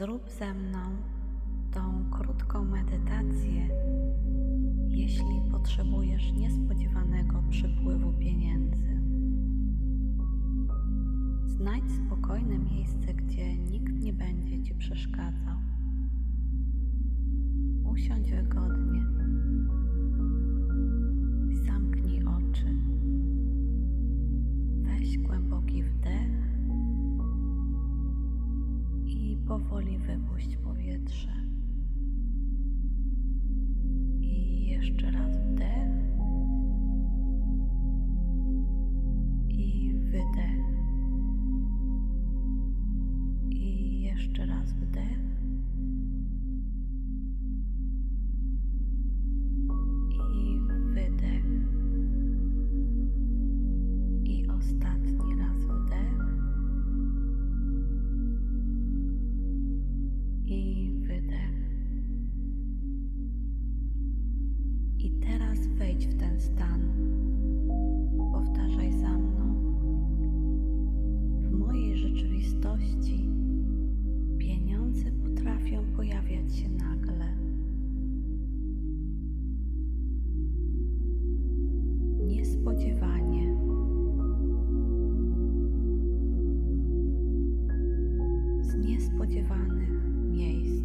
Zrób ze mną tą krótką medytację, jeśli potrzebujesz niespodziewanego przypływu pieniędzy. Znajdź spokojne miejsce, gdzie nikt nie będzie ci przeszkadzał. Powoli wypuść powietrze. Niespodziewanych miejsc.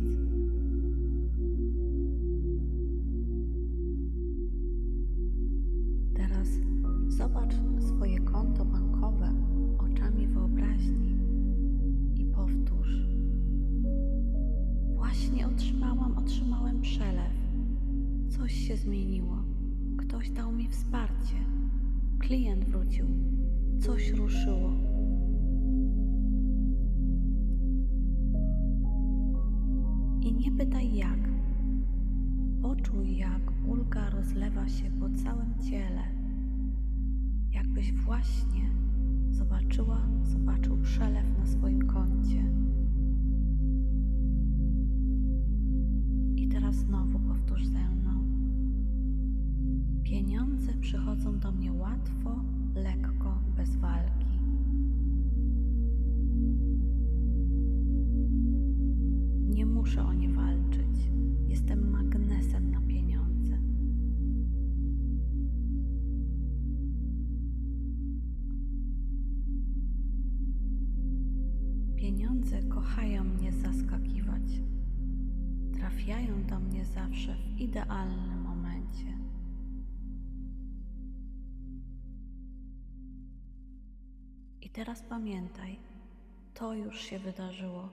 Teraz zobacz swoje konto bankowe oczami wyobraźni i powtórz. Właśnie otrzymałam, otrzymałem przelew. Coś się zmieniło. Ktoś dał mi wsparcie. Klient wrócił. Coś ruszyło. Nie pytaj jak. Poczuj, jak ulga rozlewa się po całym ciele. Jakbyś właśnie zobaczyła, zobaczył przelew na swoim koncie. I teraz znowu powtórz ze mną. Pieniądze przychodzą do mnie łatwo, lekko, bez walki. Pieniądze kochają mnie zaskakiwać. Trafiają do mnie zawsze w idealnym momencie. I teraz pamiętaj, to już się wydarzyło.